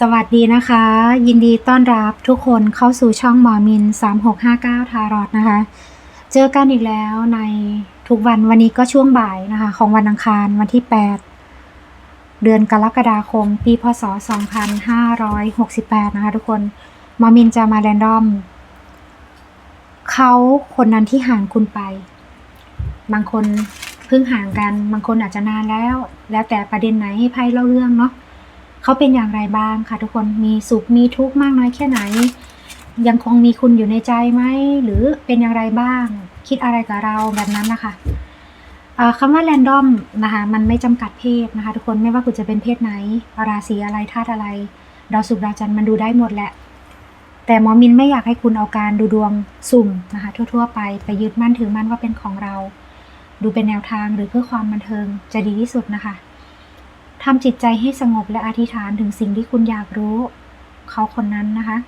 สวัสดีนะคะ ยินดีต้อนรับทุกคนเข้าสู่ช่องหมอมิน 3659 ทารอดนะคะ เจอกันอีกแล้วในทุกวันวันนี้ก็ช่วงบ่ายนะคะ ของวันอังคารวันที่ 8 เดือนกรกฎาคม ปีพศ 2568 นะคะทุกคนหมอมินจะมาแรนดอมเขาคนนั้นที่ห่างคุณไป บางคนเพิ่งห่างกัน บางคนอาจจะนานแล้ว แล้วแต่ประเด็นไหนให้ไพ่เล่าเรื่องเนาะ เขาเป็นอย่างไรบ้างค่ะทุกคนมีสุขมีทุกข์มากน้อยแค่ไหน ยังคงมีคุณอยู่ในใจไหมหรือเป็นอย่างไรบ้าง คิดอะไรกับเราแบบนั้นนะคะเอ่อคำว่าแรนดอมนะคะมันไม่จำกัดเพศนะคะทุกคนไม่ว่าคุณจะเป็นเพศไหน ราศีอะไรธาตุอะไรดาวศุกร์ดาวจันทร์มันดูได้หมดแหละ แต่หมอมินไม่อยากให้คุณเอาการดูดวงสุ่มนะคะทั่ว ๆ ไปไปยึดมั่นถือมั่นว่าเป็นของเรา ดูเป็นแนวทางหรือเพื่อความบันเทิงจะดีที่สุดนะคะ ทำจิตใจให้สงบและอธิษฐานถึงสิ่งที่คุณอยากรู้ เขาคนนั้นนะคะ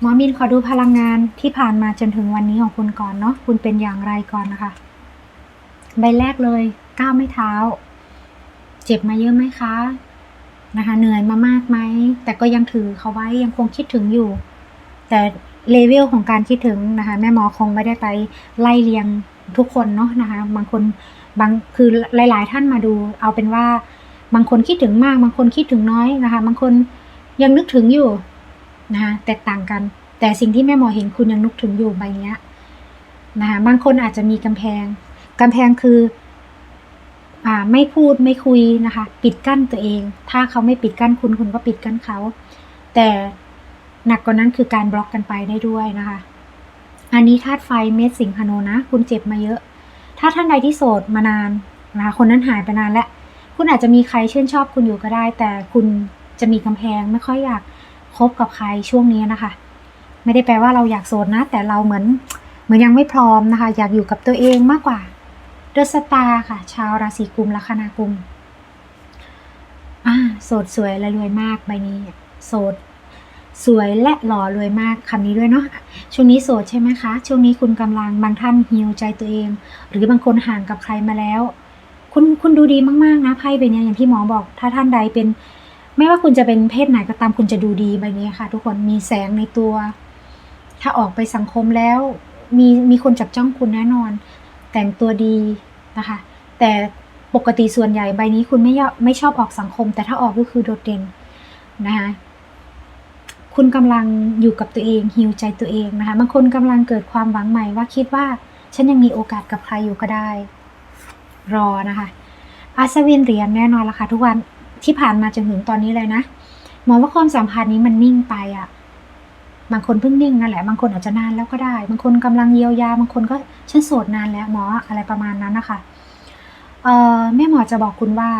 หมอมินขอดูพลังงานที่ผ่านมาจนถึงวันนี้ของคุณก่อนเนาะคุณเป็นอย่างไรก่อนนะคะ ใบแรกเลยก้าวไม่เท้า เจ็บมาเยอะไหมคะนะคะเหนื่อยมามากไหม แต่ก็ยังถือเขาไว้ยังคงคิดถึงอยู่ แต่เลเวลของการคิดถึงนะคะ แม่หมอคงไม่ได้ไปไล่เรียงทุกคนเนาะนะคะ บางคน บางคือหลาย ๆ ท่านมาดู เอาเป็นว่า บางคนคิดถึงมาก บางคนคิดถึงน้อยนะคะ บางคนยังนึกถึงอยู่นะคะแตกต่างกัน แต่สิ่งที่แม่หมอเห็นคุณยังนึกถึงอยู่ใบเนี้ยนะคะบางคนอาจจะมีกำแพงกำแพงคืออ่าไม่พูดไม่คุยนะคะ ปิดกั้นตัวเอง ถ้าเขาไม่ปิดกั้นคุณคุณก็ปิดกั้นเขา แต่หนักกว่านั้นคือการบล็อกกันไปได้ด้วยนะคะ อันนี้ธาตุไฟเม็ดสิงหโนนะ คุณเจ็บมาเยอะ ถ้าท่านใดที่โสดมานานนะคะคนนั้นหายไปนานแล้ว คุณอาจจะมีใครชื่นชอบคุณอยู่ก็ได้ แต่คุณจะมีกำแพงไม่ค่อยอยากคบกับใครช่วงนี้นะคะ ไม่ได้แปลว่าเราอยากโสดนะ แต่เราเหมือนเหมือนยังไม่พร้อมนะคะ อยากอยู่กับตัวเองมากกว่าเดอะสตาร์ค่ะ ชาวราศีกุมลัคนากุมอ่าโสดสวยและรวยมากใบนี้ โสด สวยและหล่อรวยมากคำนี้ด้วยเนาะช่วงนี้โสดใช่ไหมคะ ช่วงนี้คุณกำลังบางท่านฮิวใจตัวเอง หรือบางคนห่างกับใครมาแล้ว คุณคุณดูดีมากๆนะไพ่ใบนี้อย่างที่หมอบอก ถ้าท่านใดเป็น ไม่ว่าคุณจะเป็นเพศไหนก็ตามคุณจะดูดีใบนี้ค่ะ ทุกคนมีแสงในตัว ถ้าออกไปสังคมแล้ว มีมีคนจับจ้องคุณแน่นอน แต่งตัวดีนะคะ แต่ปกติส่วนใหญ่ใบนี้คุณไม่ไม่ชอบออกสังคม แต่ถ้าออกก็คือโดดเด่นนะคะ คุณกำลังอยู่กับตัวเองฮิวใจตัวเองนะคะบางคนกำลังเกิดความหวังใหม่ว่าคิดว่าฉันยังมีโอกาสกับใครอยู่ก็ได้ รอนะคะอาสวินเหรียญแน่นอนละค่ะทุกวันที่ผ่านมาจนถึงตอนนี้เลยนะหมอว่าความสัมพันธ์นี้มันนิ่งไปอะ่ะบางคนเพิ่งนิ่งนั่นแหละบางคนอาจจะนานแล้วก็ได้ บางคนกำลังเยียวยาบางคนก็ฉันโสดนานแล้วหมออะไรประมาณนั้นนะคะเอ่อแม่หมอจะบอกคุณว่า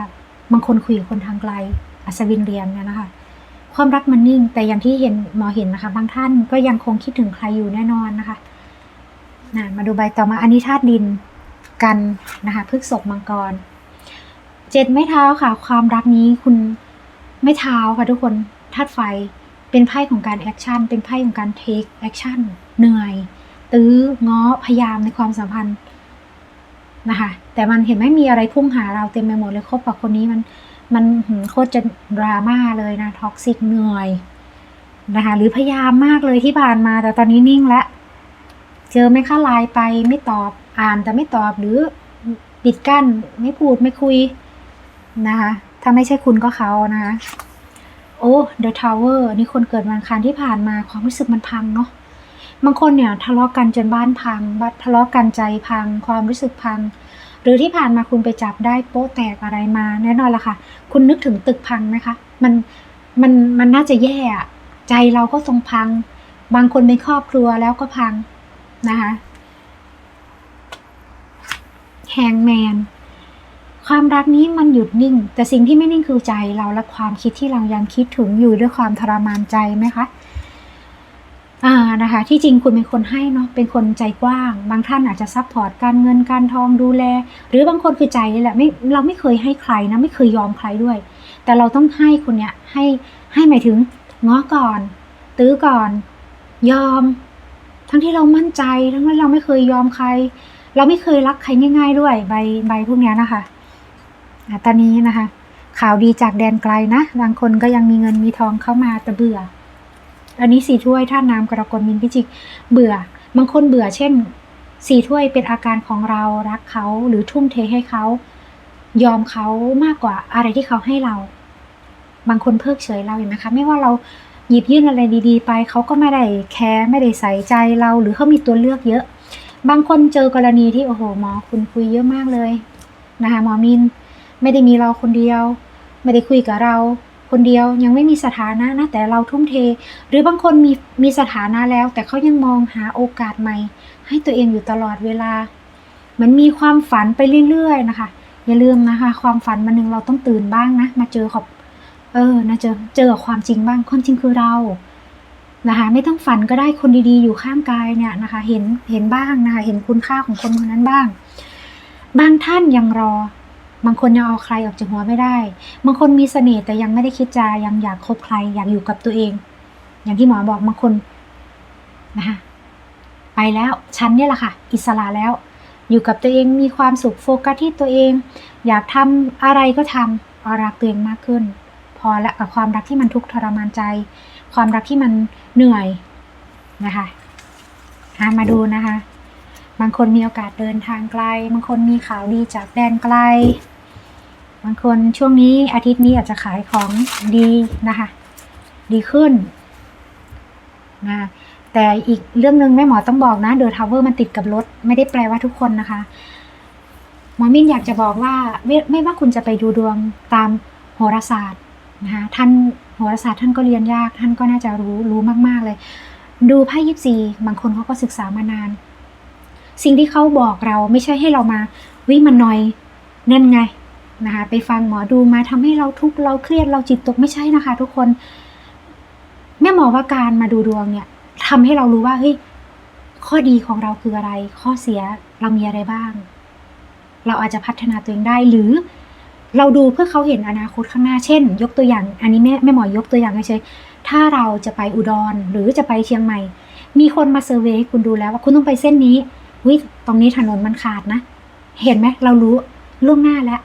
บางคนคุยกับคนทางไกลอัศวินเรียญเนี่ยนะคะ ความรักมันนิ่ง แต่อย่างที่เห็นหมอเห็นนะคะ บางท่านก็ยังคงคิดถึงใครอยู่แน่นอนนะคะนะมาดูใบต่อมาอันนี้ธาตุดินกันนะคะพฤกษกมังกร เจ็ดไม่เท้าค่ะ ความรักนี้คุณไม่เท้าค่ะทุกคนธาตุไฟเป็นไพ่ของการแอคชั่น เป็นไพ่ของการเทคแอคชั่น เหนื่อย ตื้อง้อ พยายามในความสัมพันธ์นะคะ แต่มันเห็นไหมมีอะไรพุ่งหาเราเต็มไปหมดเลยคบกับคนนี้มัน มันโคตรจะดราม่าเลยนะท็อกซิกเหนื่อยนะคะหรือพยายามมากเลยที่ผ่านมา แต่ตอนนี้นิ่งแล้วเจอไหมคะไลน์ไปไม่ตอบอ่านแต่ไม่ตอบหรือปิดกั้นไม่พูดไม่คุยนะคะถ้าไม่ใช่คุณก็เขานะคะโอ้ The Tower นี่คนเกิดวันอังคารที่ผ่านมาความรู้สึกมันพังเนาะบางคนเนี่ยทะเลาะกันจนบ้านพังบัดทะเลาะกันใจพัง ความรู้สึกพัง หรือที่ผ่านมาคุณไปจับได้โป๊ะแตกอะไรมาแน่นอนละค่ะ คุณนึกถึงตึกพังไหมคะ มันมันมันน่าจะแย่อะใจเราก็ทรงพัง บางคนเป็นครอบครัวแล้วก็พังนะคะแฮงแมนความรักนี้มันหยุดนิ่ง แต่สิ่งที่ไม่นิ่งคือใจเราและความคิดที่เรายังคิดถึงอยู่ด้วยความทรมานใจไหมคะ อ่านะคะที่จริงคุณเป็นคนให้เนาะเป็นคนใจกว้าง บางท่านอาจจะซัพพอร์ตการเงินการทองดูแล หรือบางคนคือใจนี่แหละไม่เราไม่เคยให้ใครนะไม่เคยยอมใครด้วย แต่เราต้องให้คนเนี้ยให้ให้หมายถึงง้อก่อน ตื้อก่อน ยอม ทั้งที่เรามั่นใจทั้งที่เราไม่เคยยอมใคร เราไม่เคยรักใครง่าย ๆ ด้วยใบใบพวกเนี้ยนะคะอะตอนนี้นะคะ ข่าวดีจากแดนไกลนะบางคนก็ยังมีเงินมีทองเข้ามาแต่เบื่อ อันนี้สี่ถ้วยท่าน้ำกรกฎมินพิจิก เบื่อบางคนเบื่อ เช่นสี่ถ้วยเป็นอาการของเรารักเขาหรือทุ่มเทให้เขา ยอมเขามากกว่าอะไรที่เขาให้เรา บางคนเพิกเฉยเราเห็นไหมคะ ไม่ว่าเราหยิบยื่นอะไรดี ๆ ไปเขาก็ไม่ได้แคร์ไม่ได้ใส่ใจเรา หรือเขามีตัวเลือกเยอะ บางคนเจอกรณีที่โอ้โหหมอคุณคุยเยอะมากเลยนะคะหมอมิน ไม่ได้มีเราคนเดียว ไม่ได้คุยกับเรา คนเดียวยังไม่มีสถานะนะแต่เราทุ่มเท หรือบางคนมีมีสถานะแล้ว แต่เขายังมองหาโอกาสใหม่ ให้ตัวเองอยู่ตลอดเวลาเหมันมีความฝันไปเรื่อยๆนะคะ อย่าลืมนะคะ ความฝันมันหนึ่งเราต้องตื่นบ้างนะ มาเจอขอบเออนะเจอเจอความจริงบ้างความจริงคือเรานะคะไม่ต้องฝันก็ได้คนดีๆ อยู่ข้างกายเนี่ยนะคะ เห็นเห็นบ้างนะคะ เห็นคุณค่าของคนคนนั้นบ้าง บางท่านยังรอ บางคนยังเอาใครออกจากหัวไม่ได้ บางคนมีเสน่ห์แต่ยังไม่ได้คิดจะยังอยากคบใคร อยากอยู่กับตัวเอง อย่างที่หมอบอกบางคนนะคะไปแล้วฉันเนี่ยแหละค่ะ อิสระแล้ว อยู่กับตัวเองมีความสุขโฟกัสที่ตัวเอง อยากทำอะไรก็ทำเอารักตัวเองมากขึ้น พอละกับความรักที่มันทุกข์ทรมานใจ ความรักที่มันเหนื่อยนะคะมาดูนะคะ บางคนมีโอกาสเดินทางไกล บางคนมีข่าวดีจากแดนไกล บางคนช่วงนี้อาทิตย์นี้อาจจะขายของดีนะคะ ดีขึ้นนะแต่อีกเรื่องหนึ่งแม่หมอต้องบอกนะเดอะทาวเวอร์มันติดกับรถ ไม่ได้แปลว่าทุกคนนะคะหมอมินอยากจะบอกว่าไม่ว่าคุณจะไปดูดวงตามโหราศาสตร์นะคะท่านโหราศาสตร์ท่านก็เรียนยาก ท่านก็น่าจะรู้รู้มาก ๆเลย ดูไพ่ยิปซีบางคนเขาก็ศึกษามานาน สิ่งที่เขาบอกเราไม่ใช่ให้เรามาวิมันนอยนั่นไง นะคะไปฟังหมอดูมาทำให้เราทุกข์เราเครียดเราจิตตกไม่ใช่นะคะ ทุกคน แม่หมอว่าการมาดูดวงเนี่ยทำให้เรารู้ว่าเฮ้ยข้อดีของเราคืออะไร ข้อเสียเรามีอะไรบ้าง เราอาจจะพัฒนาตัวเองได้หรือเราดูเพื่อเขาเห็นอนาคตข้างหน้า เช่น ยกตัวอย่าง อันนี้แม่แม่หมอยกตัวอย่างเฉยๆถ้าเราจะไปอุดรหรือจะไปเชียงใหม่ มีคนมาเซอร์เวยคุณดูแล้วว่าคุณต้องไปเส้นนี้วิตรงนี้ถนนมันขาดนะ เห็นไหมเรารู้ล่วงหน้าแล้ว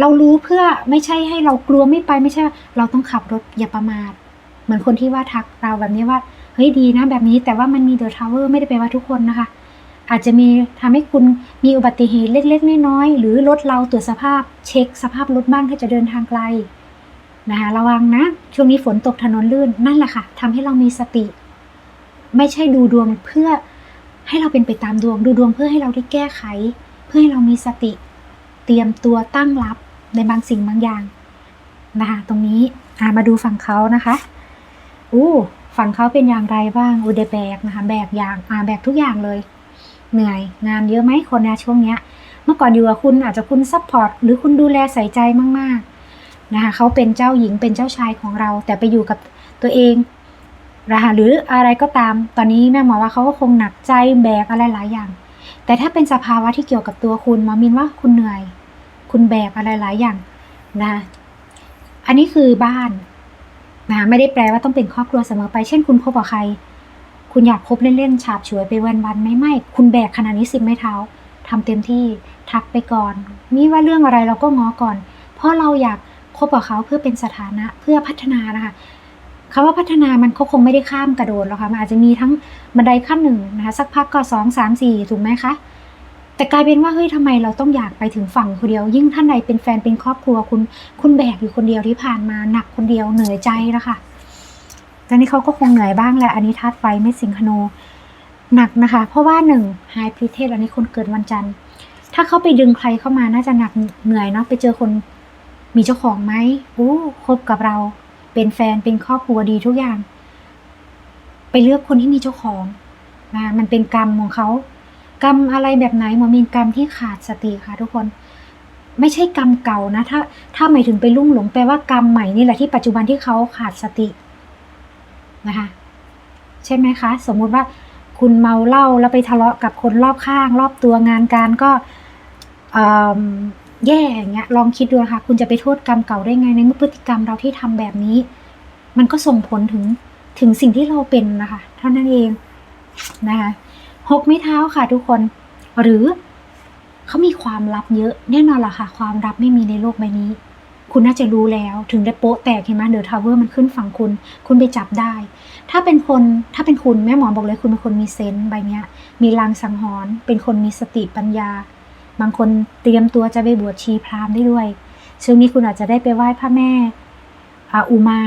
เรารู้เพื่อไม่ใช่ให้เรากลัวไม่ไปไม่ใช่ เราต้องขับรถอย่าประมาทเหมือนคนที่ว่าทักเราแบบนี้ว่าเฮ้ยดีนะแบบนี้แต่ว่ามันมีเดอะทาวเวอร์ไม่ได้แปลว่าทุกคนนะคะ อาจจะมีทำให้คุณมีอุบัติเหตุเล็กๆน้อยๆหรือรถเราตรวจสภาพเช็คสภาพรถบ้างถ้าจะเดินทางไกลนะคะระวังนะ ช่วงนี้ฝนตกถนนลื่นนั่นแหละค่ะทำให้เรามีสติ ไม่ใช่ดูดวงเพื่อให้เราเป็นไปตามดวง ดูดวงเพื่อให้เราได้แก้ไข เพื่อให้เรามีสติ เตรียมตัวตั้งรับ ในบางสิ่งบางอย่างนะคะ ตรงนี้อ่ามาดูฝั่งเขานะคะอู้ฝั่งเขาเป็นอย่างไรบ้างอูเดแบกนะคะ แบกอย่างอ่าแบกทุกอย่างเลย เหนื่อยงานเยอะไหมคนในช่วงเนี้ย เมื่อก่อนอยู่กับคุณอาจจะคุณซัพพอร์ตหรือคุณดูแลใส่ใจมากๆนะคะเขาเป็นเจ้าหญิงเป็นเจ้าชายของเรา แต่ไปอยู่กับตัวเองนะคะหรืออะไรก็ตาม ตอนนี้แม่หมอว่าเขาก็คงหนักใจแบกอะไรหลายอย่าง แต่ถ้าเป็นสภาวะที่เกี่ยวกับตัวคุณหมอมินว่าคุณเหนื่อย คุณแบกอะไรหลายอย่างนะอันนี้คือบ้านนะไม่ได้แปลว่าต้องเป็นครอบครัวเสมอไป เช่นคุณคบกับใคร คุณอยากคบเล่นๆฉาบฉวยไปวันๆไม่ไม่คุณแบกขนาดนี้สิบไม่เท้าทำเต็มที่ทักไปก่อน มีว่าเรื่องอะไรเราก็ง้อก่อน เพราะเราอยากคบกับเขาเพื่อเป็นสถานะเพื่อพัฒนานะคะคำว่าพัฒนามันเขาคงไม่ได้ข้ามกระโดดหรอกค่ะมันอาจจะมีทั้งบันไดขั้นหนึ่งนะคะสักพักก็สองสามสี่ถูกไหมคะ แต่กลายเป็นว่าเฮ้ยทำไมเราต้องอยากไปถึงฝั่งคนเดียว ยิ่งท่านใดเป็นแฟนเป็นครอบครัวคุณคุณแบกอยู่คนเดียวที่ผ่านมาหนักคนเดียวเหนื่อยใจแล้วค่ะตอนนี้เขาก็คงเหนื่อยบ้างแหละอันนี้ธาตุไฟไม่สิงคโนหนักนะคะ เพราะว่าหนึ่งไฮพรีเทสอันนี้คนเกิดวันจันทร์ ถ้าเขาไปดึงใครเข้ามาน่าจะหนักเหนื่อยเนาะไปเจอคนมีเจ้าของไหมโอ้คบกับเรา เป็นแฟนเป็นครอบครัวดีทุกอย่าง ไปเลือกคนที่มีเจ้าของนะมันเป็นกรรมของเขา กรรมอะไรแบบไหนหมอมีนกรรมที่ขาดสติค่ะทุกคน ไม่ใช่กรรมเก่านะถ้าถ้าหมายถึงไปลุ่มหลงแปลว่ากรรมใหม่นี่แหละที่ปัจจุบันที่เขาขาดสตินะคะ ใช่ไหมคะ สมมุติว่าคุณเมาเหล้าแล้วไปทะเลาะกับคนรอบข้าง รอบตัวงานการก็แย่อย่างเงี้ยลองคิดดูนะคะคุณจะไปโทษกรรมเก่าได้ไงในเมื่อพฤติกรรมเราที่ทำแบบนี้ มันก็ส่งผลถึงถึงสิ่งที่เราเป็นนะคะ เท่านั้นเองนะคะ หกไม้เท้าค่ะทุกคน หรือเขามีความลับเยอะแน่นอนล่ะค่ะ ความลับไม่มีในโลกใบนี้ คุณน่าจะรู้แล้วถึงได้โป๊ะแตกเห็นไหมเดอะทาวเวอร์มันขึ้นฝั่งคุณ คุณไปจับได้ ถ้าเป็นคนถ้าเป็นคุณแม่หมอบอกเลยคุณเป็นคนมีเซนส์ใบเนี้ย มีลางสังหรณ์เป็นคนมีสติปัญญา บางคนเตรียมตัวจะไปบวชชีพราหมณ์ได้ด้วยช่วงนี้คุณอาจจะได้ไปไหว้พระแม่อ,อุมา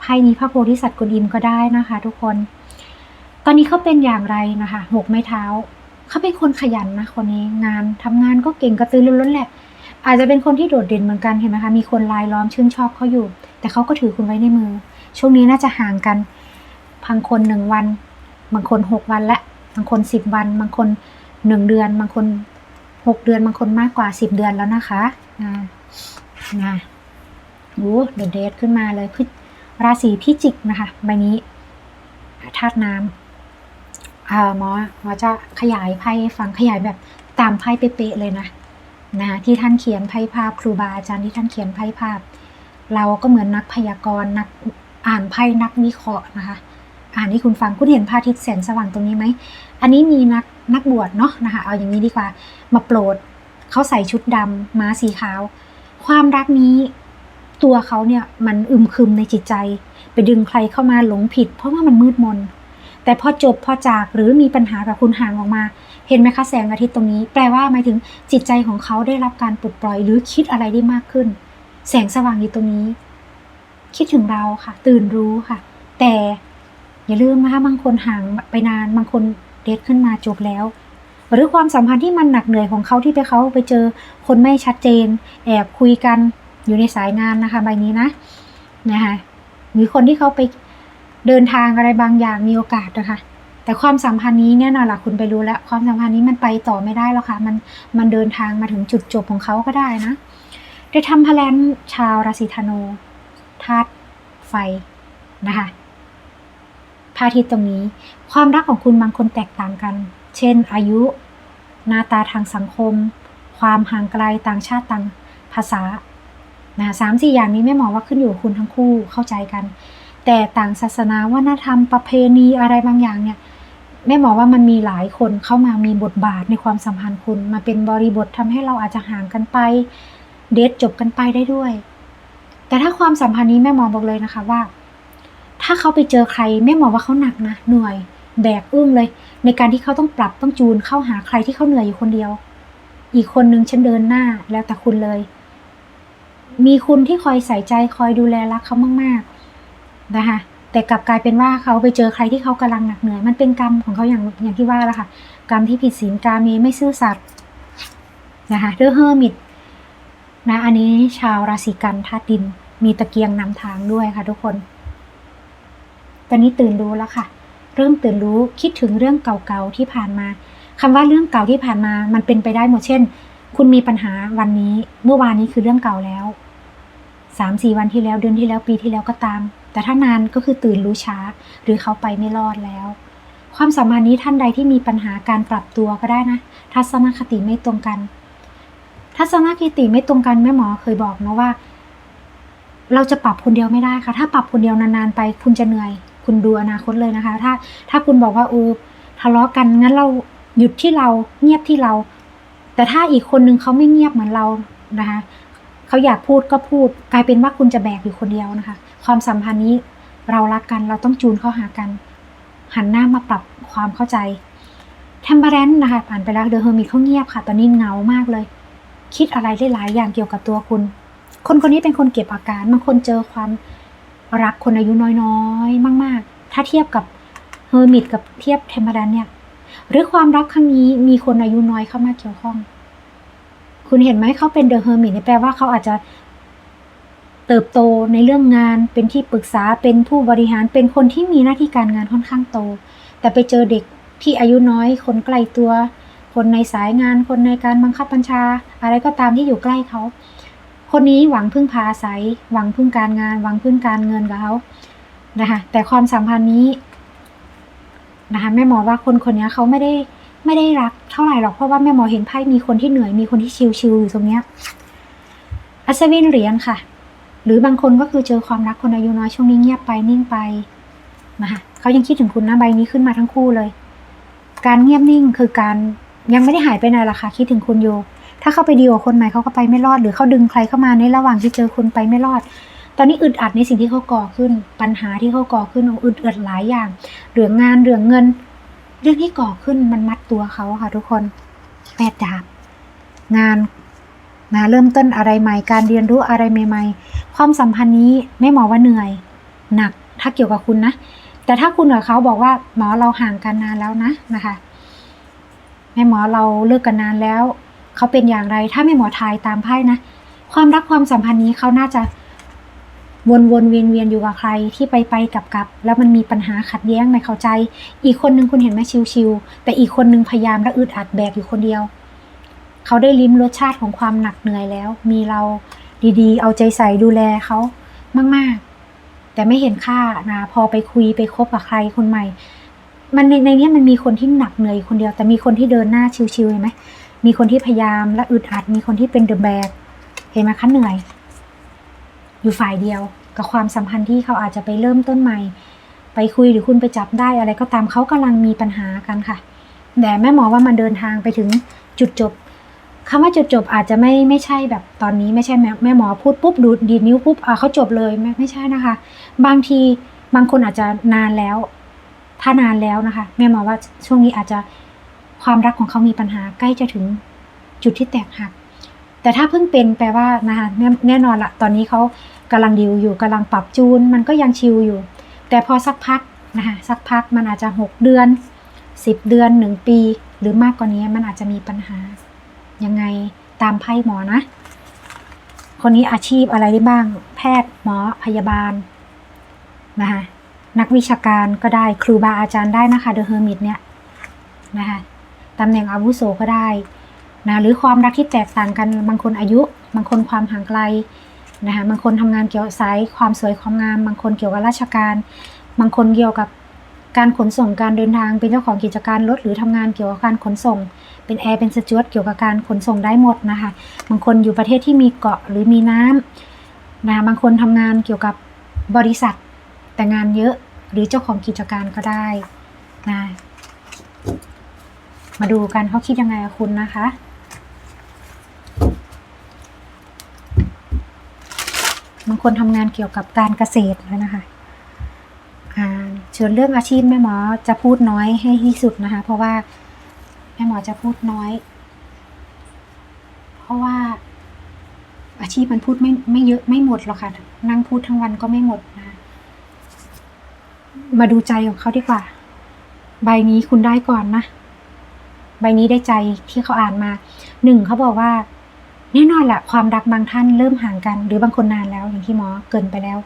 ไพ่นี้พระโพธิสัตว์กวนอิมก็ได้นะคะ ทุกคน ตอนนี้เขาเป็นอย่างไรนะคะหกไม้เท้าเขาเป็นคนขยันนะคนนี้งานทำงานก็เก่งกระตือรือร้นแหละ อาจจะเป็นคนที่โดดเด่นเหมือนกันเห็นไหมคะมีคนรายล้อมชื่นชอบเขาอยู่ แต่เขาก็ถือคุณไว้ในมือ ช่วงนี้น่าจะห่างกันบางคนหนึ่งวัน บางคนหกวันและบางคนสิบวัน บางคนหนึ่งเดือน บางคนหกเดือน บางคนมากกว่าสิบเดือนแล้วนะคะอ่านะโอ้เดอะเดทขึ้นมาเลยพฤราศีพิจิกนะคะใบนี้ธาตุน้ำ อ่าหมอหมอจะขยายไพ่ฟังขยายแบบตามไพ่เป๊ะๆเลยนะนะที่ท่านเขียนไพ่ภาพครูบาอาจารย์ที่ท่านเขียนไพ่ภาพ เราก็เหมือนนักพยากรณ์นักอ่านไพ่นักวิเคราะห์นะคะอ่านให้คุณฟังคุณเห็นพระอาทิตย์แสงสว่างตรงนี้ไหมอันนี้มีนักนักบวชเนาะนะคะเอาอย่างนี้ดีกว่ามาโปรดเขาใส่ชุดดำม้าสีขาว ความรักนี้ตัวเขาเนี่ยมันอึมครึมในจิตใจ ไปดึงใครเข้ามาหลงผิด เพราะว่ามันมืดมน แต่พอจบพอจากหรือมีปัญหากับคุณห่างออกมา เห็นไหมคะแสงอาทิตย์ตรงนี้ แปลว่าหมายถึงจิตใจของเขาได้รับการปลดปล่อย หรือคิดอะไรได้มากขึ้น แสงสว่างอยู่ตรงนี้ คิดถึงเราค่ะ ตื่นรู้ค่ะ แต่อย่าลืมนะคะบางคนห่างไปนานบางคนเดทขึ้นมาจบแล้ว หรือความสัมพันธ์ที่มันหนักเหนื่อยของเขาที่ไปเขาไปเจอคนไม่ชัดเจน แอบคุยกันอยู่ในสายงานนะคะ ใบนี้นะนะคะหรือคนที่เขาไป เดินทางอะไรบางอย่างมีโอกาสนะคะ แต่ความสัมพันธ์นี้เนี่ยนะล่ะคุณไปรู้แล้ว ความสัมพันธ์นี้มันไปต่อไม่ได้แล้วค่ะ มันมันเดินทางมาถึงจุดจบของเขาก็ได้นะได้ทำพลันชาวราศีธนูธาตุไฟนะคะพระอาทิตย์ตรงนี้ ความรักของคุณบางคนแตกต่างกัน เช่น อายุ หน้าตาทางสังคม ความห่างไกลต่างชาติต่างภาษานะสามสี่อย่างนี้แม่หมอว่าขึ้นอยู่คุณทั้งคู่เข้าใจกัน แต่ต่างศาสนาวัฒนธรรมประเพณีอะไรบางอย่างเนี่ยแม่หมอว่ามันมีหลายคนเข้ามามีบทบาทในความสัมพันธ์คุณ มาเป็นบริบททำให้เราอาจจะห่างกันไป เดทจบกันไปได้ด้วย แต่ถ้าความสัมพันธ์นี้แม่หมอบอกเลยนะคะว่า ถ้าเขาไปเจอใครแม่หมอว่าเขาหนักนะเหนื่อยแบกอึ้งเลย ในการที่เขาต้องปรับต้องจูนเข้าหาใครที่เขาเหนื่อยอยู่คนเดียว อีกคนนึงฉันเดินหน้าแล้วแต่คุณเลย มีคุณที่คอยใส่ใจคอยดูแลรักเขามากๆ นะคะแต่กลับกลายเป็นว่าเขาไปเจอใครที่เขากำลังหนักเหนื่อย มันเป็นกรรมของเขาอย่างอย่างที่ว่าแล้วค่ะ กรรมที่ผิดศีลกาเมไม่ซื่อสัตย์นะคะเดอเฮอร์มิดนะอันนี้ชาวราศีกันธาตุดินมีตะเกียงนำทางด้วยค่ะทุกคน ตอนนี้ตื่นรู้แล้วค่ะ เริ่มตื่นรู้คิดถึงเรื่องเก่าๆที่ผ่านมาคำว่าเรื่องเก่าที่ผ่านมา มันเป็นไปได้หมดเช่น คุณมีปัญหาวันนี้ เมื่อวานนี้คือเรื่องเก่าแล้วสามสี่วันที่แล้วเดือนที่แล้วปีที่แล้วก็ตาม แต่ถ้านานก็คือตื่นรู้ช้า หรือเขาไปไม่รอดแล้ว ความสัมพันธ์นี้ท่านใดที่มีปัญหาการปรับตัวก็ได้นะ ทัศนคติไม่ตรงกัน ทัศนคติไม่ตรงกันแม่หมอเคยบอกนะว่า เราจะปรับคนเดียวไม่ได้ค่ะ ถ้าปรับคนเดียวนานๆไป คุณจะเหนื่อย คุณดูอนาคตเลยนะคะ ถ้าถ้าคุณบอกว่าเออทะเลาะกันงั้นเราหยุดที่เราเงียบที่เรา แต่ถ้าอีกคนนึงเขาไม่เงียบเหมือนเรานะคะเขาอยากพูดก็พูด กลายเป็นว่าคุณจะแบกอยู่คนเดียวนะคะ ความสัมพันธ์นี้เรารักกันเราต้องจูนเข้าหากัน หันหน้ามาปรับความเข้าใจเทมเปอร์แรนนะคะ ผ่านไปแล้วเดอะเฮอร์มิตเขาเงียบค่ะ ตอนนี้เงามากเลย คิดอะไรได้หลายอย่างเกี่ยวกับตัวคุณ คนคนนี้เป็นคนเก็บอาการบางคนเจอความรักคนอายุน้อยๆ มาก ๆ ถ้าเทียบกับเฮอร์มิตกับเทียบเทมเปอร์แรนเนี่ย หรือความรักครั้งนี้มีคนอายุน้อยเข้ามาเกี่ยวข้อง คุณเห็นไหมเขาเป็นเดอะเฮอร์มิตแปลว่าเขาอาจจะ เติบโตในเรื่องงานเป็นที่ปรึกษาเป็นผู้บริหารเป็นคนที่มีหน้าที่การงานค่อนข้างโต แต่ไปเจอเด็กที่อายุน้อย คนใกล้ตัว คนในสายงาน คนในการบังคับบัญชา อะไรก็ตามที่อยู่ใกล้เขา คนนี้หวังพึ่งพาอาศัย หวังพึ่งการงาน หวังพึ่งการเงินกับเขานะคะแต่ความสัมพันธ์นี้นะคะแม่หมอว่าคนคนนี้เขาไม่ได้ไม่ได้รักเท่าไหร่หรอกเพราะว่าแม่หมอเห็นไพ่มีคนที่เหนื่อยมีคนที่ชิวๆอยู่ตรงเนี้ยอัศวินเหรียญค่ะ หรือบางคนก็คือเจอความรักคนอายุน้อยช่วงนี้เงียบไปนิ่งไปนะคะเขายังคิดถึงคุณนะใบนี้ขึ้นมาทั้งคู่เลย การเงียบนิ่งคือการยังไม่ได้หายไปไหนหรอกค่ะคิดถึงคุณอยู่ ถ้าเข้าไปดีลกับคนใหม่เขาก็ไปไม่รอด หรือเขาดึงใครเข้ามาในระหว่างที่เจอคนไปไม่รอด ตอนนี้อึดอัดในสิ่งที่เขาก่อขึ้น ปัญหาที่เขาก่อขึ้นอึดอัดหลายอย่างเรื่องงานเรื่องเงิน เรื่องที่ก่อขึ้นมันมัดตัวเขาค่ะทุกคนแปดดาบงาน นะเริ่มต้นอะไรใหม่ การเรียนรู้อะไรใหม่ ๆ ความสัมพันธ์นี้ไม่หมอว่าเหนื่อย หนักถ้าเกี่ยวกับคุณนะ แต่ถ้าคุณกับเขาบอกว่าหมอเราห่างกันนานแล้วนะนะคะแม่หมอเราเลิกกันนานแล้ว เขาเป็นอย่างไรถ้าแม่หมอทายตามไพ่นะความรักความสัมพันธ์นี้เขาน่าจะวนวนเวียนเวียนอยู่กับใครที่ไปไปกลับกลับแล้วมันมีปัญหาขัดแย้งไม่เข้าใจ อีกคนนึงคุณเห็นไหมชิวๆแต่อีกคนนึงพยายามและอึดอัดแบกอยู่คนเดียว เขาได้ลิ้มรสชาติของความหนักเหนื่อยแล้ว มีเราดีๆ เอาใจใส่ดูแลเขามาก ๆ แต่ไม่เห็นค่านะพอไปคุยไปคบกับใครคนใหม่ มันในในนี้มันมีคนที่หนักเหนื่อยคนเดียว แต่มีคนที่เดินหน้าชิวๆเห็นไหมมีคนที่พยายามและอึดอัด มีคนที่เป็นเดอะแบกเห็นไหมคะเหนื่อย อยู่ฝ่ายเดียวกับความสัมพันธ์ที่เขาอาจจะไปเริ่มต้นใหม่ ไปคุยหรือคุณไปจับได้อะไรก็ตามเขากำลังมีปัญหากันค่ะ แต่แม่หมอว่ามันเดินทางไปถึงจุดจบ คำว่าจุดจบอาจจะไม่ไม่ใช่แบบตอนนี้ไม่ใช่แม่แม่หมอพูดปุ๊บดูดดีดนิ้วปุ๊บอ่าเขาจบเลยไม่ไม่ใช่นะคะ บางทีบางคนอาจจะนานแล้ว ถ้านานแล้วนะคะ แม่หมอว่าช่วงนี้อาจจะความรักของเขามีปัญหาใกล้จะถึงจุดที่แตกหัก แต่ถ้าเพิ่งเป็นแปลว่านะคะแน่แน่นอนละตอนนี้เขากำลังดิวอยู่กำลังปรับจูน มันก็ยังชิลอยู่ แต่พอสักพักนะคะสักพักมันอาจจะหกเดือนสิบเดือนหนึ่งปี หรือมากกว่านี้มันอาจจะมีปัญหา ยังไงตามไพ่หมอนะ คนนี้อาชีพอะไรได้บ้าง แพทย์หมอพยาบาลนะคะนักวิชาการก็ได้ครูบาอาจารย์ได้นะคะเดอะเฮอร์มิตเนี่ยนะคะตำแหน่งอาวุโสก็ได้นะหรือความรักที่แตกต่างกันบางคนอายุ บางคนความห่างไกลนะคะบางคนทำงานเกี่ยวกับสายความสวยความงาม บางคนเกี่ยวกับราชการ บางคนเกี่ยวกับการขนส่งการเดินทางเป็นเจ้าของกิจการรถหรือทำงานเกี่ยวกับการขนส่ง เป็นแอร์เป็นสจวตเกี่ยวกับการขนส่งได้หมดนะคะ บางคนอยู่ประเทศที่มีเกาะหรือมีน้ำนะบางคนทำงานเกี่ยวกับบริษัทแต่งานเยอะหรือเจ้าของกิจการก็ได้นะมาดูกันเขาคิดยังไงกับคุณนะคะบางคนทำงานเกี่ยวกับการเกษตรแล้วนะคะอ่าส่วนเรื่องอาชีพแม่หมอจะพูดน้อยให้ที่สุดนะคะ เพราะว่า แม่หมอจะพูดน้อย เพราะว่า อาชีพมันพูดไม่ไม่เยอะไม่หมดหรอกค่ะ นั่งพูดทั้งวันก็ไม่หมดนะ มาดูใจของเขาดีกว่า ใบนี้คุณได้ก่อนนะ ใบนี้ได้ใจที่เขาอ่านมา หนึ่งเขาบอกว่าแน่นอนแหละความรักบางท่านเริ่มห่างกัน หรือบางคนนานแล้วอย่างที่หมอเกินไปแล้ว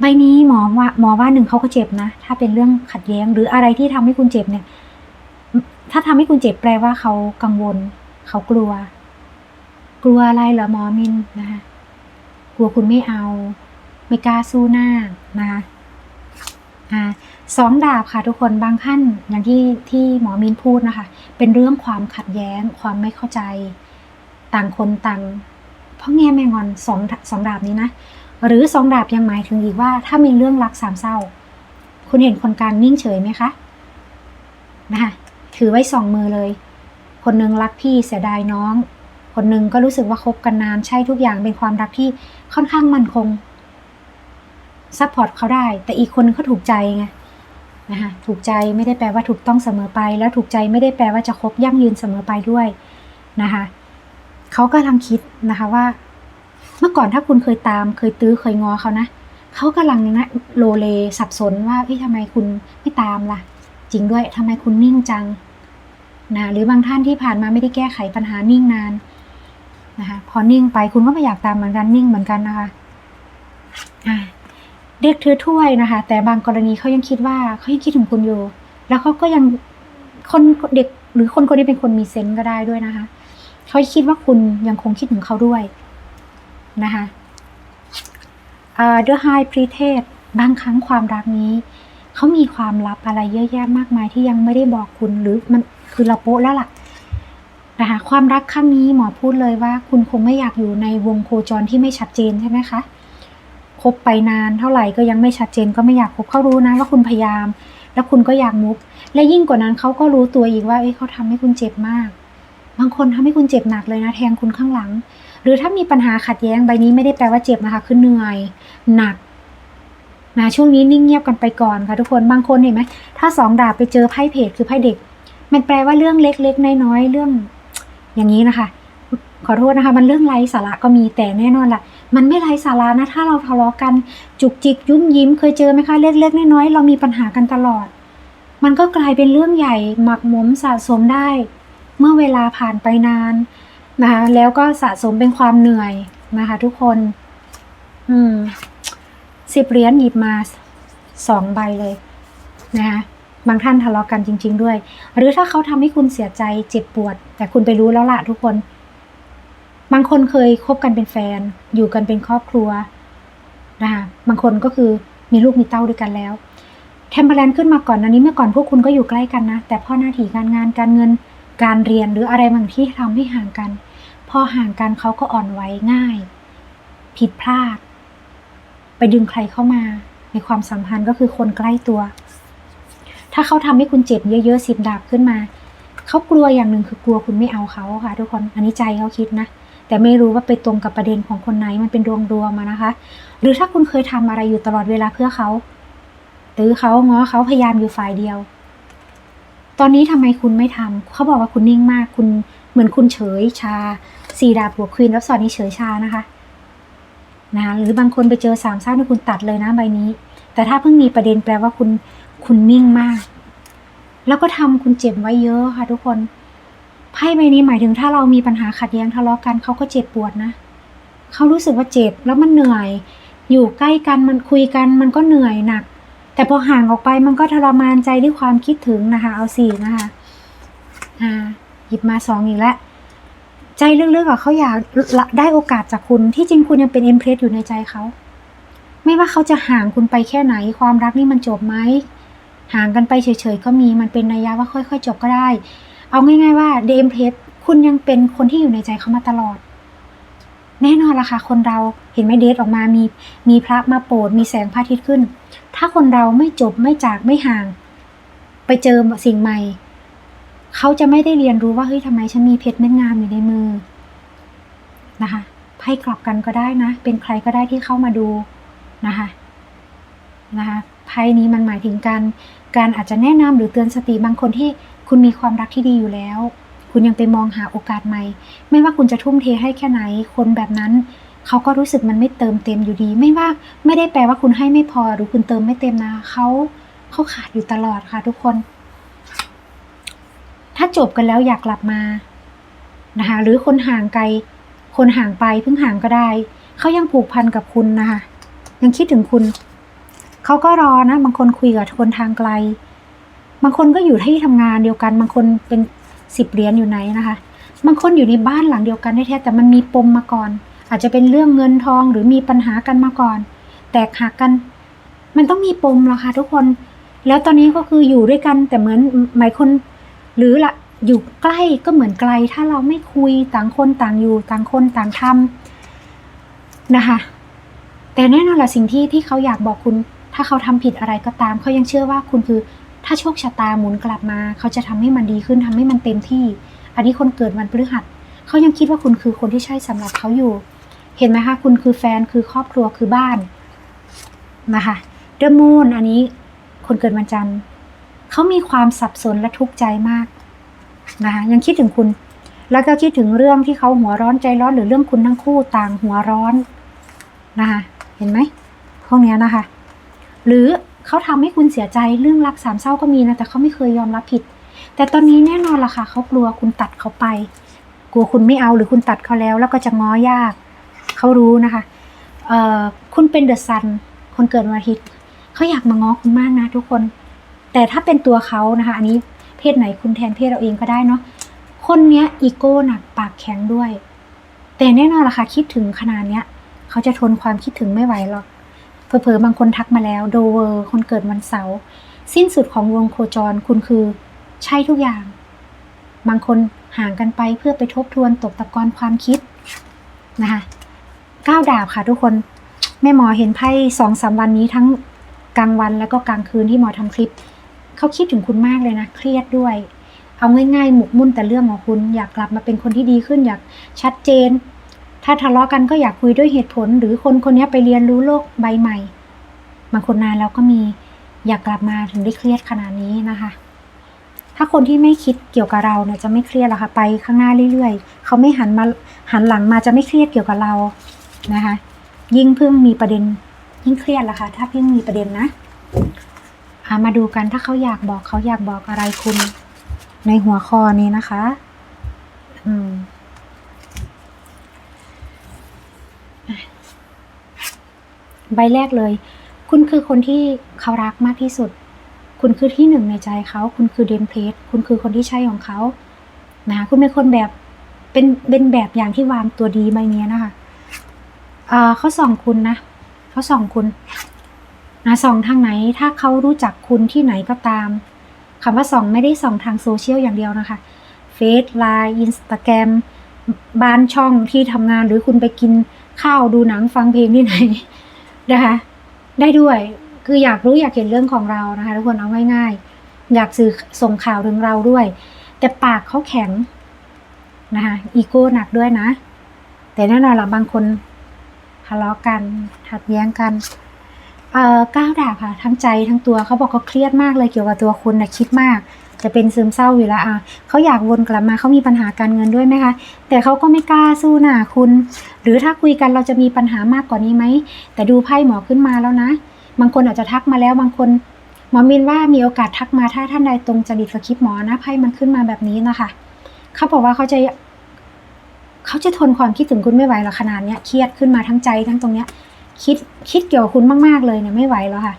ใบนี้หมอว่าหมอว่าหนึ่งเขาก็เจ็บนะ ถ้าเป็นเรื่องขัดแย้ง หรืออะไรที่ทำให้คุณเจ็บเนี่ย ถ้าทำให้คุณเจ็บแปลว่าเขากังวล เขากลัว กลัวอะไรเหรอหมอมินนะคะกลัวคุณไม่เอา ไม่กล้าสู้หน้านะคะอ่าสองดาบค่ะทุกคนบางท่านอย่างที่ที่หมอมินพูดนะคะ เป็นเรื่องความขัดแย้ง ความไม่เข้าใจ ต่างคนต่างเพราะแง่แมงอนสองสองดาบนี้นะหรือสองดาบยังหมายถึงอีกว่า ถ้ามีเรื่องรักสามเศร้า คุณเห็นคนกลางนิ่งเฉยไหมคะนะคะ ถือไว้สองมือเลย คนหนึงรักพี่เสียดายน้อง คนหนึงก็รู้สึกว่าคบกันนานใช่ทุกอย่างเป็นความรักที่ค่อนข้างมั่นคงซัพพอร์ตเขาได้ แต่อีกคนนึงเขาถูกใจไงนะคะถูกใจไม่ได้แปลว่าถูกต้องเสมอไป แล้วถูกใจไม่ได้แปลว่าจะคบยั่งยืนเสมอไปด้วยนะคะเขากำลังคิดนะคะว่า เมื่อก่อนถ้าคุณเคยตาม เคยตื้อเคยงอเขานะเขากำลังนะโลเลสับสนว่าเอ้ยทำไมคุณไม่ตามล่ะ จริงด้วยทำไมคุณนิ่งจัง นะหรือบางท่านที่ผ่านมาไม่ได้แก้ไขปัญหานิ่งนานนะคะพอนิ่งไปคุณก็ไม่อยากตามเหมือนกันนิ่งเหมือนกันนะคะอ่าเด็กถือถ้วยนะคะ แต่บางกรณีเขายังคิดว่าเขายังคิดถึงคุณอยู่ แล้วเขาก็ยังคนเด็กหรือคนคนนี้เป็นคนมีเซนส์ก็ได้ด้วยนะคะเขาคิดว่าคุณยังคงคิดถึงเขาด้วยนะคะเอ่อ The High p r e t e s บางครั้งความรักนี้ เขามีความลับอะไรเยอะแยะมากมายที่ยังไม่ได้บอกคุณหรือมัน คือเราโป๊ะแล้วล่ะนะคะความรักครั้งนี้หมอพูดเลยว่า คุณคงไม่อยากอยู่ในวงโคจรที่ไม่ชัดเจนใช่ไหมคะคบไปนานเท่าไหร่ก็ยังไม่ชัดเจนก็ไม่อยากคบเขารู้นะว่าคุณพยายาม แล้วคุณก็อยากมุกและยิ่งกว่านั้นเขาก็รู้ตัวอีกว่าเอ้ยเขาทำให้คุณเจ็บมาก บางคนทำให้คุณเจ็บหนักเลยนะแทงคุณข้างหลัง หรือถ้ามีปัญหาขัดแย้งใบนี้ไม่ได้แปลว่าเจ็บนะคะคือเหนื่อยหนักนะช่วงนี้นิ่งเงียบกันไปก่อนค่ะทุกคนบางคนเห็นไหมถ้าสองดาบไปเจอไพ่เพจคือไพ่เด็ก มันแปลว่าเรื่องเล็กๆน้อยๆเรื่อง อย่างนี้นะคะ ขอโทษนะคะ มันเรื่องไร้สาระก็มีแต่แน่นอนล่ะ มันไม่ไร้สาระนะ ถ้าเราทะเลาะกันจุกจิกยุ่มยิ้มเคยเจอไหมคะเล็กๆน้อยๆเรามีปัญหากันตลอด มันก็กลายเป็นเรื่องใหญ่หมักหมมสะสมได้ เมื่อเวลาผ่านไปนานนะคะแล้วก็สะสมเป็นความเหนื่อยนะคะ ทุกคน อืมสิบเหรียญหยิบมาสองใบเลยนะคะ บางท่านทะเลาะกันจริง ๆ ด้วย หรือถ้าเขาทำให้คุณเสียใจเจ็บปวด แต่คุณไปรู้แล้วล่ะทุกคน บางคนเคยคบกันเป็นแฟน อยู่กันเป็นครอบครัวนะคะบางคนก็คือมีลูกมีเต้าด้วยกันแล้วเทมเพลนขึ้นมาก่อนอันนี้เมื่อก่อนพวกคุณก็อยู่ใกล้กันนะ แต่พ่อหน้าที่การงานการเงินการเรียนหรืออะไรบางที่ทำให้ห่างกัน พอห่างกันเขาก็อ่อนไหวง่าย ผิดพลาด ไปดึงใครเข้ามา ในความสัมพันธ์ก็คือคนใกล้ตัว ถ้าเขาทำให้คุณเจ็บเยอะๆสิบดาบขึ้นมา เขากลัวอย่างหนึ่งคือกลัวคุณไม่เอาเขาค่ะ ทุกคน อันนี้ใจเขาคิดนะ แต่ไม่รู้ว่าไปตรงกับประเด็นของคนไหน มันเป็นดวงดวงมานะคะ หรือถ้าคุณเคยทำอะไรอยู่ตลอดเวลาเพื่อเขาหรือเขาง้อเขาพยายามอยู่ฝ่ายเดียว ตอนนี้ทำไมคุณไม่ทำเขาบอกว่าคุณนิ่งมาก คุณเหมือนคุณเฉยชา สี่ดาบบวควีนแล้วสอดนี้เฉยชานะคะนะคะหรือบางคนไปเจอสามเศร้าที่คุณตัดเลยนะใบนี้ แต่ถ้าเพิ่งมีประเด็นแปลว่าคุณ คุณนิ่งมาก แล้วก็ทำคุณเจ็บไว้เยอะค่ะทุกคนไพ่ใบนี้หมายถึงถ้าเรามีปัญหาขัดแย้งทะเลาะกันเขาก็เจ็บปวดนะเขารู้สึกว่าเจ็บแล้วมันเหนื่อย อยู่ใกล้กันมันคุยกันมันก็เหนื่อยหนัก แต่พอห่างออกไปมันก็ทรมานใจด้วยความคิดถึงนะคะ เอาสี่นะคะอ่าหยิบมาสองอีกแล้วใจลึกๆอะเขาอยากได้โอกาสจากคุณที่จริงคุณยังเป็นเอ็มเพรสอยู่ในใจเขาไม่ว่าเขาจะห่างคุณไปแค่ไหนความรักนี่มันจบไหม ห่างกันไปเฉยๆก็มีมันเป็นนัยยะว่าค่อย ๆ จบก็ได้ เอาง่าย ๆ ว่าเดมเพรสคุณยังเป็นคนที่อยู่ในใจเขามาตลอด แน่นอนละค่ะคนเราเห็นไหมเดทออกมามีมีพระมาโปรดมีแสงพระอาทิตย์ขึ้น ถ้าคนเราไม่จบไม่จากไม่ห่าง ไปเจอสิ่งใหม่เขาจะไม่ได้เรียนรู้ว่าเฮ้ยทำไมฉันมีเพชรเม็ดงามอยู่ในมือนะคะไพ่กลับกันก็ได้นะ เป็นใครก็ได้ที่เข้ามาดูนะคะนะคะไพ่นี้มันหมายถึงการ การอาจจะแนะนำหรือเตือนสติบางคนที่คุณมีความรักที่ดีอยู่แล้ว คุณยังไปมองหาโอกาสใหม่ ไม่ว่าคุณจะทุ่มเทให้แค่ไหน คนแบบนั้น เขาก็รู้สึกมันไม่เติมเต็มอยู่ดี ไม่ว่าไม่ได้แปลว่าคุณให้ไม่พอหรือคุณเติมไม่เต็มนะเขาเขาขาดอยู่ตลอดค่ะทุกคน ถ้าจบกันแล้วอยากกลับมานะคะหรือคนห่างไกล คนห่างไปเพิ่งห่างก็ได้ เขายังผูกพันกับคุณนะคะ ยังคิดถึงคุณ เขาก็รอนะ บางคนคุยกับคนทางไกล บางคนก็อยู่ที่ทำงานเดียวกัน บางคนเป็นสิบเหรียญอยู่ไหนนะคะ บางคนอยู่ในบ้านหลังเดียวกันแท้แต่มันมีปมมาก่อน อาจจะเป็นเรื่องเงินทองหรือมีปัญหากันมาก่อน แตกหักกัน มันต้องมีปมละค่ะทุกคน แล้วตอนนี้ก็คืออยู่ด้วยกัน แต่เหมือนหมายคน หรือละอยู่ใกล้ก็เหมือนไกล ถ้าเราไม่คุยต่างคนต่างอยู่ ต่างคนต่างทำนะคะ แต่แน่นอนละสิ่งที่ที่เขาอยากบอกคุณ ถ้าเขาทำผิดอะไรก็ตามเขายังเชื่อว่าคุณคือ ถ้าโชคชะตาหมุนกลับมา เขาจะทำให้มันดีขึ้นทำให้มันเต็มที่ อันนี้คนเกิดวันพฤหัสเขายังคิดว่าคุณคือคนที่ใช่สำหรับเขาอยู่ เห็นไหมคะ คุณคือแฟนคือครอบครัวคือบ้านนะคะเดอะมูนอันนี้คนเกิดวันจันทร์เขามีความสับสนและทุกข์ใจมากนะคะยังคิดถึงคุณ แล้วก็คิดถึงเรื่องที่เขาหัวร้อนใจร้อนหรือเรื่องคุณทั้งคู่ต่างหัวร้อนนะคะเห็นไหมพวกเนี้ยนะคะ หรือเขาทำให้คุณเสียใจเรื่องรักสามเศร้าก็มีนะแต่เขาไม่เคยยอมรับผิด แต่ตอนนี้แน่นอนล่ะค่ะเขากลัวคุณตัดเขาไป กลัวคุณไม่เอาหรือคุณตัดเขาแล้ว แล้วก็จะง้อยากเขารู้นะคะเออคุณเป็นเดอะซันคนเกิดวันอาทิตย์เขาอยากมาง้อคุณมากนะทุกคน แต่ถ้าเป็นตัวเขานะคะ อันนี้เพศไหนคุณแทนเพศเราเองก็ได้เนาะคนเนี้ยอีโก้หนักปากแข็งด้วย แต่แน่นอนล่ะค่ะคิดถึงขนาดเนี้ยเขาจะทนความคิดถึงไม่ไหวหรอก เผลอๆบางคนทักมาแล้วโดเวอร์คนเกิดวันเสาร์สิ้นสุดของวงโคจรคุณคือ ใช่ทุกอย่าง บางคนห่างกันไปเพื่อไปทบทวนตกตะกอนความคิดนะคะก้าวดาบค่ะทุกคนแม่หมอเห็นไพ่สองสามวันนี้ทั้งกลางวันแล้วก็กลางคืนที่หมอทำคลิป เขาคิดถึงคุณมากเลยนะ เครียดด้วย เอาง่ายๆ หมกมุ่นแต่เรื่องของคุณ อยากกลับมาเป็นคนที่ดีขึ้นอยากชัดเจน ถ้าทะเลาะกันก็อยากคุยด้วยเหตุผล หรือคนคนนี้ไปเรียนรู้โลกใบใหม่ บางคนนานแล้วก็มีอยากกลับมาถึงได้เครียดขนาดนี้นะคะ ถ้าคนที่ไม่คิดเกี่ยวกับเราเนี่ยจะไม่เครียดหรอกค่ะไปข้างหน้าเรื่อยๆ เขาไม่หันมาหันหลังมาจะไม่เครียดเกี่ยวกับเรานะคะ ยิ่งเพิ่งมีประเด็นยิ่งเครียดละค่ะ ถ้าเพิ่งมีประเด็นนะามาดูกันถ้าเขาอยากบอกเขาอยากบอกอะไรคุณในหัวข้อนี้นะคะ อืม ใบแรกเลย คุณคือคนที่เขารักมากที่สุด คุณคือที่หนึ่งในใจเขาคุณคือเดมเพลสคุณคือคนที่ใช่ของเขานะคุณเป็นคนแบบเป็นเป็นแบบอย่างที่วางตัวดีใบเนี้ยนะคะอ่าเขาส่องคุณนะเขาส่องคุณนะส่องทางไหนถ้าเขารู้จักคุณที่ไหนก็ตามคำว่าส่องไม่ได้ส่องทางโซเชียลอย่างเดียวนะคะเฟซไลน์อินสตาแกรมบ้านช่องที่ทำงานหรือคุณไปกินข้าวดูหนังฟังเพลงที่ไหน นะคะ ได้ด้วยคืออยากรู้อยากเห็นเรื่องของเรานะคะทุกคนเอาง่ายๆ อยากสื่อส่งข่าวถึงเราด้วย แต่ปากเขาแข็งนะคะอีโก้หนักด้วยนะ แต่แน่นอนหละบางคนทะเลาะกันขัดแย้งกันเอ่อก้าวด่าบค่ะทั้งใจทั้งตัวเขาบอกเขาเครียดมากเลยเกี่ยวกับตัวคุณนะคิดมาก จะเป็นซึมเศร้าอยู่แล้วอะเขาอยากวนกลับมาเขามีปัญหาการเงินด้วยไหมคะ แต่เขาก็ไม่กล้าสู้หน่ะคุณ หรือถ้าคุยกันเราจะมีปัญหามากกว่านี้ไหม แต่ดูไพ่หมอขึ้นมาแล้วนะ บางคนอาจจะทักมาแล้วบางคนหมอมินว่ามีโอกาสทักมาถ้าท่านใดตรงจริตกับคลิปหมอนะไพ่มันขึ้นมาแบบนี้นะคะเขาบอกว่าเขาจะเขาจะทนความคิดถึงคุณไม่ไหวหรอกขนาดเนี้ยเครียดขึ้นมาทั้งใจทั้งตรงเนี้ย คิดคิดเกี่ยวกับคุณมาก ๆ เลยเนี่ยไม่ไหวแล้วค่ะ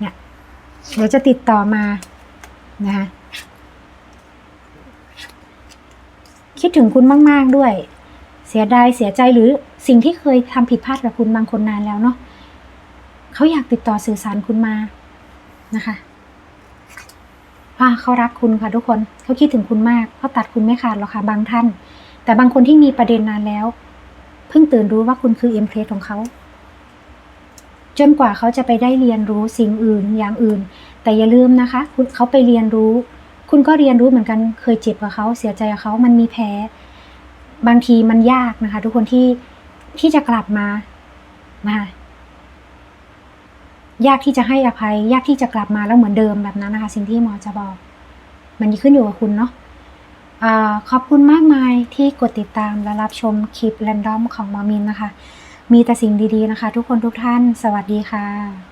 เนี่ยเดี๋ยวจะติดต่อมา นะคะคิดถึงคุณมาก ๆด้วย เสียดายเสียใจหรือสิ่งที่เคยทำผิดพลาดกับคุณบางคนนานแล้วเนาะเขาอยากติดต่อสื่อสารคุณมานะคะว่าเขารักคุณค่ะทุกคนเขาคิดถึงคุณมากเขาตัดคุณไม่ขาดหรอกค่ะบางท่าน แต่บางคนที่มีประเด็นนานแล้ว เพิ่งตื่นรู้ว่าคุณคือเอ็มเพลสของเขาจนกว่าเขาจะไปได้เรียนรู้สิ่งอื่นอย่างอื่น แต่อย่าลืมนะคะคุณเขาไปเรียนรู้ คุณก็เรียนรู้เหมือนกันเคยเจ็บกับเขาเสียใจกับเขามันมีแพ้บางทีมันยากนะคะ ทุกคนที่ที่จะกลับมานะคะยากที่จะให้อภัย ยากที่จะกลับมาแล้วเหมือนเดิมแบบนั้นนะคะ สิ่งที่หมอจะบอก มันขึ้นอยู่กับคุณเนาะอขอบคุณมากมายที่กดติดตามและรับชมคลิปแรนดอมของหมอมินนะคะ มีแต่สิ่งดีๆนะคะ ทุกคนทุกท่าน สวัสดีค่ะ